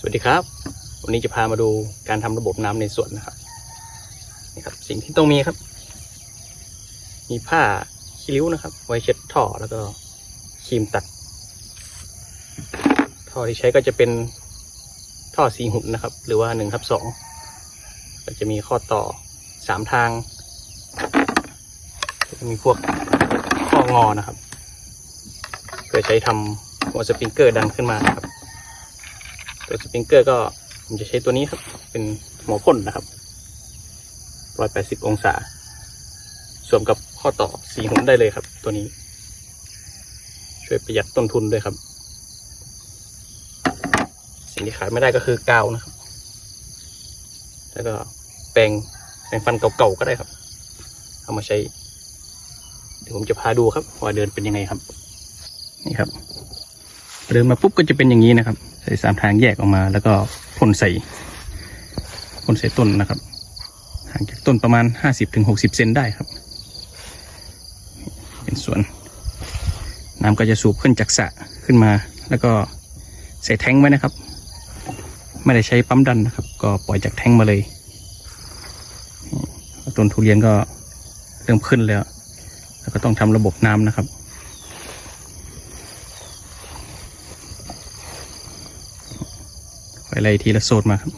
สวัสดีครับ วันนี้จะพามาดูการทำระบบน้ำในสวนนะครับนี่ครับ สิ่งที่ต้องมีครับ มีผ้าคีริ้วนะครับ ไว้เช็ดท่อแล้วก็ครีมตัด ท่อที่ใช้ก็จะเป็นท่อสีหุ่นนะครับ หรือว่าหนึ่งทับสองก็จะมีข้อต่อสามทางจะมีพวกข้องอนะครับเพื่อใช้ทำหัวสปริงเกอร์ดันขึ้นมานครับ ตัวสปริงเกอร์ก็ผมจะใช้ตัวนี้ครับ เป็นหัวพ่นนะครับ180องศา สวมกับข้อต่อสีหุ่นได้เลยครับ ตัวนี้ ช่วยประหยัดต้นทุนด้วยครับ สิ่งที่ขาดไม่ได้ก็คือกาวนะครับ แล้วก็แปรงแปรงฟันเก่าๆก็ได้ครับ เอามาใช้ เดี๋ยวผมจะพาดูครับว่าเดินเป็นยังไงครับ นี่ครับ เดินมาปุ๊บก็จะเป็นอย่างนี้นะครับ ส่สามทางแยกออกมา แล้วก็พ่นใส่พ่นใส่ต้นนะครับห่างจากต้นประมาณห้าสิบถึงหกสิบเซนได้ครับ เป็นสวนน้ำก็จะสูบขึ้นจากสระขึ้นมา แล้วก็ใส่แท้งไว้นะครับ ไม่ได้ใช้ปั๊มดันนะครับ ก็ปล่อยจากแท้งมาเลยต้นทุเรียนก็เริ่มขึ้นแล้ว แล้วก็ต้องทำระบบน้ำนะครับ ไปไล่ทีละโซนมาครับ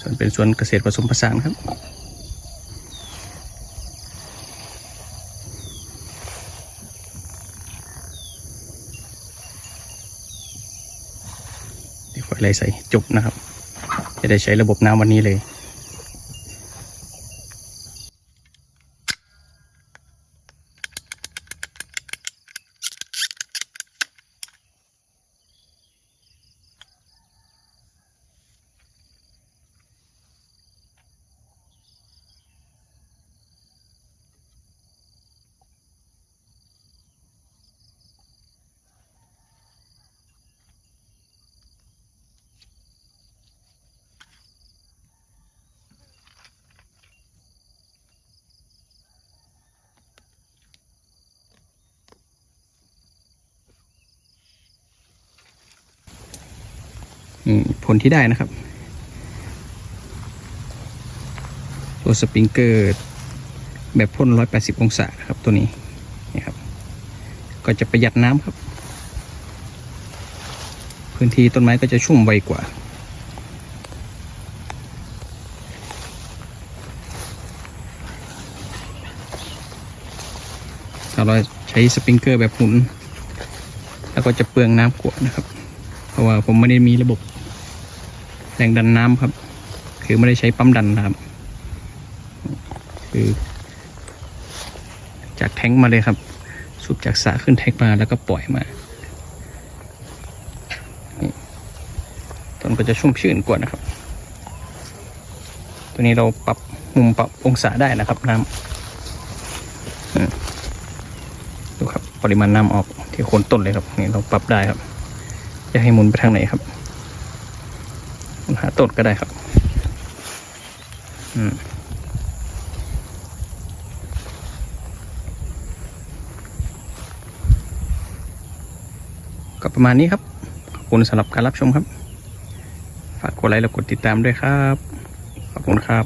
ส่วนเป็นสวนเกษตรผสมผสานครับเดี๋ยวค่อยไล่ใส่จบนะครับ จะได้ใช้ระบบน้ำวันนี้เลย ผลที่ได้นะครับ ตัวสปริงเกอร์แบบพ่น 180 องศาครับตัวนี้นี่ครับ ก็จะประหยัดน้ำครับ พื้นที่ต้นไม้ก็จะชุ่มไวกว่าถ้าเราใช้สปริงเกอร์แบบหมุน แล้วก็จะเปลืองน้ำกว่านะครับ เพราะว่าผมไม่ได้มีระบบแรงดันน้ำครับ คือไม่ได้ใช้ปั๊มดันนะครับ คือ จากแท้งมาเลยครับ สูบจากสระขึ้นแท้งมาแล้วก็ปล่อยมาต้นก็จะชุ่มชื่นกว่านะครับ ตัวนี้เราปรับมุมปรับองศาได้นะครับน้ำดูครับ ปริมาณน้ำออกที่โคนต้นเลยครับนี่เราปรับได้ครับ จะให้หมุนไปทางไหนครับหมุนหาต้นก็ได้ครับ อืมก็ประมาณนี้ครับ ขอบคุณสำหรับการรับชมครับ ฝากกดไลค์และกดติดตามด้วยครับ ขอบคุณครับ